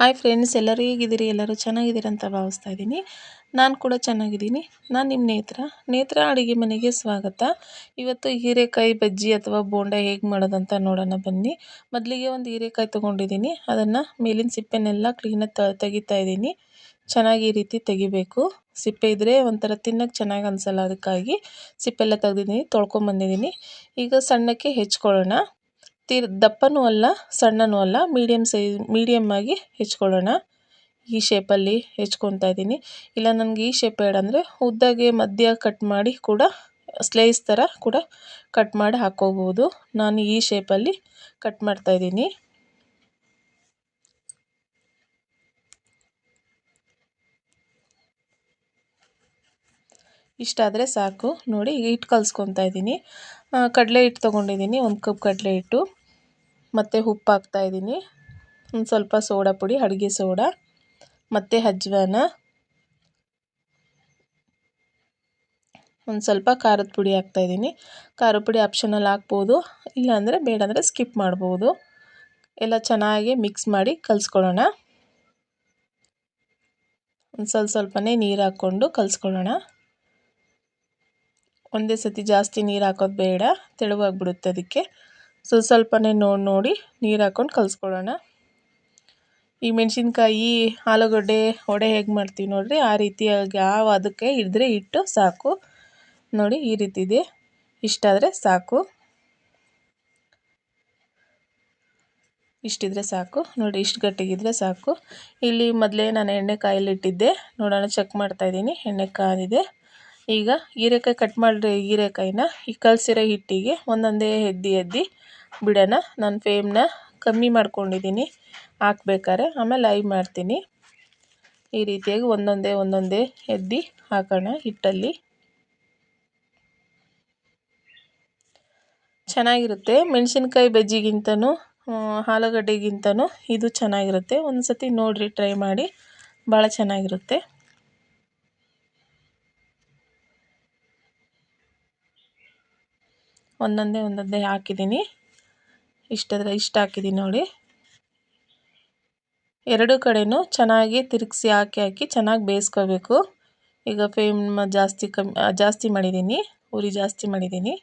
Hi friends ಎಲ್ಲರೂ ಹೇಗಿದ್ದೀರಿ? ಎಲ್ಲರೂ ಚೆನ್ನಾಗಿದ್ದೀರಿ ಅಂತ ಭಾವಿಸ್ತಾ ಇದ್ದೀನಿ. ನಾನು ಕೂಡ ಚೆನ್ನಾಗಿದ್ದೀನಿ. ನಾನು ನಿಮ್ಮ ನೇತ್ರ. ನೇತ್ರ ಅಡುಗೆ ಮನೆಗೆ ಸ್ವಾಗತ. ಇವತ್ತು ಹೀರೆಕಾಯಿ ಬಜ್ಜಿ ಅಥವಾ ಬೋಂಡ ಹೇಗೆ ಮಾಡೋದಂತ ನೋಡೋಣ ಬನ್ನಿ. ಮೊದಲಿಗೆ ಒಂದು ಹೀರೆಕಾಯಿ ತೊಗೊಂಡಿದ್ದೀನಿ. ಅದನ್ನು ಮೇಲಿನ ಸಿಪ್ಪೆನೆಲ್ಲ ಕ್ಲೀನಾಗಿ ತ ತೆಗಿತಾ ಇದ್ದೀನಿ. ಚೆನ್ನಾಗಿ ಈ ರೀತಿ ತೆಗಿಬೇಕು. ಸಿಪ್ಪೆ ಇದ್ದರೆ ಒಂಥರ ತಿನ್ನೋಕ್ಕೆ ಚೆನ್ನಾಗಿ ಅನಿಸಲ್ಲ, ಅದಕ್ಕಾಗಿ ಸಿಪ್ಪೆಲ್ಲ ತೆಗ್ದಿದ್ದೀನಿ, ತೊಳ್ಕೊಂಬಂದಿದ್ದೀನಿ. ಈಗ ಸಣ್ಣಕ್ಕೆ ಹೆಚ್ಕೊಳ್ಳೋಣ. ತೀರ್ ದಪ್ಪನೂ ಅಲ್ಲ, ಸಣ್ಣನೂ ಅಲ್ಲ. ಮೀಡಿಯಮ್ ಸೈಜ್ ಮೀಡಿಯಮ್ ಆಗಿ ಹೆಚ್ಕೊಳ್ಳೋಣ. ಈ ಶೇಪಲ್ಲಿ ಹೆಚ್ಕೊತಾ ಇದ್ದೀನಿ. ಇಲ್ಲ, ನನಗೆ ಈ ಶೇಪ್ ಬೇಡ ಅಂದರೆ ಉದ್ದಾಗೆ ಮಧ್ಯ ಕಟ್ ಮಾಡಿ ಕೂಡ, ಸ್ಲೈಸ್ ಥರ ಕೂಡ ಕಟ್ ಮಾಡಿ ಹಾಕ್ಕೋಬೋದು ನಾನು ಈ ಶೇಪಲ್ಲಿ ಕಟ್ ಮಾಡ್ತಾ ಇದ್ದೀನಿ. ಇಷ್ಟಾದರೆ ಸಾಕು. ನೋಡಿ ಹಿಟ್ಟು ಕಲಿಸ್ಕೊತಾ ಇದ್ದೀನಿ. ಕಡಲೆ ಹಿಟ್ಟು ತೊಗೊಂಡಿದ್ದೀನಿ. ಒಂದು ಕಪ್ ಕಡಲೆ ಹಿಟ್ಟು. ಮತ್ತು ಉಪ್ಪು ಹಾಕ್ತಾಯಿದ್ದೀನಿ ಒಂದು ಸ್ವಲ್ಪ ಸೋಡಾ ಪುಡಿ, ಅಡುಗೆ ಸೋಡಾ, ಮತ್ತು ಅಜ್ವಾನ. ಒಂದು ಸ್ವಲ್ಪ ಖಾರದ ಪುಡಿ ಹಾಕ್ತಾಯಿದ್ದೀನಿ ಖಾರದ ಪುಡಿ ಆಪ್ಷನಲ್ ಹಾಕ್ಬೋದು. ಇಲ್ಲಾಂದರೆ ಬೇಡ ಅಂದರೆ ಸ್ಕಿಪ್ ಮಾಡ್ಬೋದು. ಎಲ್ಲ ಚೆನ್ನಾಗಿ ಮಿಕ್ಸ್ ಮಾಡಿ ಕಲಿಸ್ಕೊಳ್ಳೋಣ. ಒಂದು ಸ್ವಲ್ಪ ಸ್ವಲ್ಪನೇ ನೀರು ಹಾಕ್ಕೊಂಡು ಕಲಿಸ್ಕೊಳ್ಳೋಣ. ಒಂದೇ ಸತಿ ಜಾಸ್ತಿ ನೀರು ಹಾಕೋದು ಬೇಡ. ತೆಳುವಾಗಿಬಿಡುತ್ತೆ ಅದಕ್ಕೆ. ಸೊ ಸ್ವಲ್ಪನೇ ನೋಡಿ ನೋಡಿ ನೀರು ಹಾಕ್ಕೊಂಡು ಕಲಿಸ್ಕೊಳ್ಳೋಣ ಈ ಮೆಣಸಿನ್ಕಾಯಿ, ಆಲೂಗಡ್ಡೆ, ವಡೆ ಹೇಗೆ ಮಾಡ್ತೀವಿ ನೋಡಿರಿ, ಆ ರೀತಿಯಾಗಿ ಯಾವ ಅದಕ್ಕೆ ಇದ್ದರೆ ಇಟ್ಟು ಸಾಕು. ನೋಡಿ ಈ ರೀತಿ ಇದೆ ಇಷ್ಟಾದರೆ ಸಾಕು. ಇಷ್ಟಿದ್ರೆ ಸಾಕು, ನೋಡಿ ಇಷ್ಟು ಗಟ್ಟಿಗಿದ್ರೆ ಸಾಕು. ಇಲ್ಲಿ ಮೊದಲೇ ನಾನು ಎಣ್ಣೆ ಕಾಯಲ್ಲಿಟ್ಟಿದ್ದೆ ನೋಡೋಣ, ಚೆಕ್ ಮಾಡ್ತಾಯಿದ್ದೀನಿ ಎಣ್ಣೆ ಕಾದಿದೆ. ಈಗ ಹೀರೆಕಾಯಿ ಕಟ್ ಮಾಡಿರೋ ಹೀರೆಕಾಯಿನ ಈ ಕಲಸಿರೋ ಹಿಟ್ಟಿಗೆ ಒಂದೊಂದೇ ಎದ್ದು ಎದ್ದು ಬಿಡೋಣ. ನಾನು ಫ್ಲೇಮ್ನ ಕಮ್ಮಿ ಮಾಡ್ಕೊಂಡಿದ್ದೀನಿ ಹಾಕ್ಬೇಕಾರೆ ಆಮೇಲೆ ಐ ಮಾಡ್ತೀನಿ. ಈ ರೀತಿಯಾಗಿ ಒಂದೊಂದೇ ಒಂದೊಂದೇ ಎದ್ದು ಹಾಕೋಣ ಹಿಟ್ಟಲ್ಲಿ. ಚೆನ್ನಾಗಿರುತ್ತೆ. ಮೆಣಸಿನ್ಕಾಯಿ ಬಜ್ಜಿಗಿಂತನೂ ಆಲೂಗಡ್ಡೆಗಿಂತನೂ ಇದು ಚೆನ್ನಾಗಿರುತ್ತೆ. ಒಂದು ಸತಿ ನೋಡಿರಿ, ಟ್ರೈ ಮಾಡಿ. ಭಾಳ ಚೆನ್ನಾಗಿರುತ್ತೆ. ಒಂದೊಂದೇ ಒಂದೊಂದೇ ಹಾಕಿದ್ದೀನಿ. ಇಷ್ಟಾದರೆ, ಇಷ್ಟು ಹಾಕಿದ್ದೀನಿ ನೋಡಿ. ಎರಡು ಕಡೆಯೂ ಚೆನ್ನಾಗಿ ತಿರುಗಿಸಿ ಹಾಕಿ ಹಾಕಿ ಚೆನ್ನಾಗಿ ಬೇಯಿಸ್ಕೋಬೇಕು. ಈಗ ಫೇಮ್ ಜಾಸ್ತಿ ಕಮ್ಮಿ ಜಾಸ್ತಿ ಮಾಡಿದ್ದೀನಿ. ಉರಿ ಜಾಸ್ತಿ ಮಾಡಿದ್ದೀನಿ.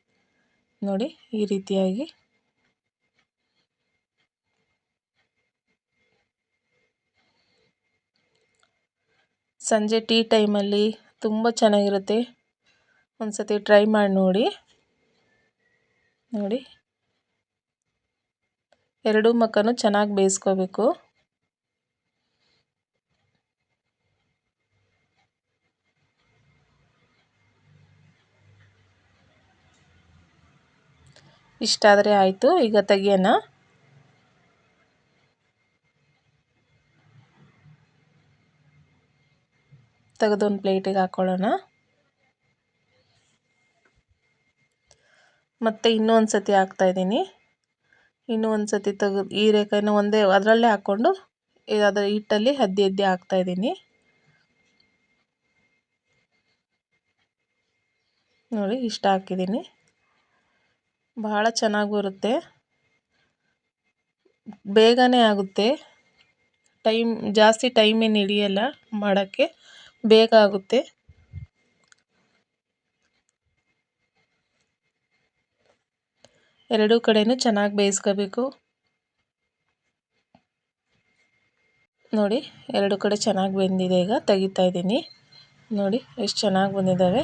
ನೋಡಿ, ಈ ರೀತಿಯಾಗಿ. ಸಂಜೆ ಟೀ ಟೈಮಲ್ಲಿ ತುಂಬ ಚೆನ್ನಾಗಿರುತ್ತೆ. ಒಂದು ಸತಿ ಟ್ರೈ ಮಾಡಿ ನೋಡಿ. ನೋಡಿ. ಎರಡೂ ಮಕ್ಕನೂ ಚೆನ್ನಾಗಿ ಬೇಯಿಸ್ಕೋಬೇಕು. ಇಷ್ಟಾದರೆ ಆಯಿತು ಈಗ ತೆಗಿಯೋಣ. ತೆಗೆದೊಂದು ಪ್ಲೇಟಿಗೆ ಹಾಕ್ಕೊಳ್ಳೋಣ ಮತ್ತು ಇನ್ನೂ ಒಂದು ಸತಿ ಹಾಕ್ತಾಯಿದ್ದೀನಿ ಇನ್ನೂ ಒಂದು ಸರ್ತಿ ತೆಗೆದು ಹೀರೆಕಾಯಿನ ಒಂದೇ ಅದರಲ್ಲೇ ಹಾಕ್ಕೊಂಡು ಅದರ ಹಿಟ್ಟಲ್ಲಿ ಅದ್ದಿ ಅದ್ದಿ ಹಾಕ್ತಾಯಿದ್ದೀನಿ ನೋಡಿ, ಇಷ್ಟ ಹಾಕಿದ್ದೀನಿ. ಬಹಳ ಚೆನ್ನಾಗಿ ಬರುತ್ತೆ ಬೇಗನೆ ಆಗುತ್ತೆ. ಟೈಮ್ ಜಾಸ್ತಿ ಟೈಮ್ ಏನು ಹಿಡಿಯಲ್ಲ, ಮಾಡೋಕ್ಕೆ ಬೇಗ ಆಗುತ್ತೆ. ಎರಡೂ ಕಡೆಯೂ ಚೆನ್ನಾಗಿ ಬೇಯಿಸ್ಕೋಬೇಕು. ನೋಡಿ, ಎರಡು ಕಡೆ ಚೆನ್ನಾಗಿ ಬೆಂದಿದೆ ಈಗ, ತೆಗಿತಾ ಇದ್ದೀನಿ. ನೋಡಿ, ಎಷ್ಟು ಚೆನ್ನಾಗಿ ಬಂದಿದ್ದಾವೆ.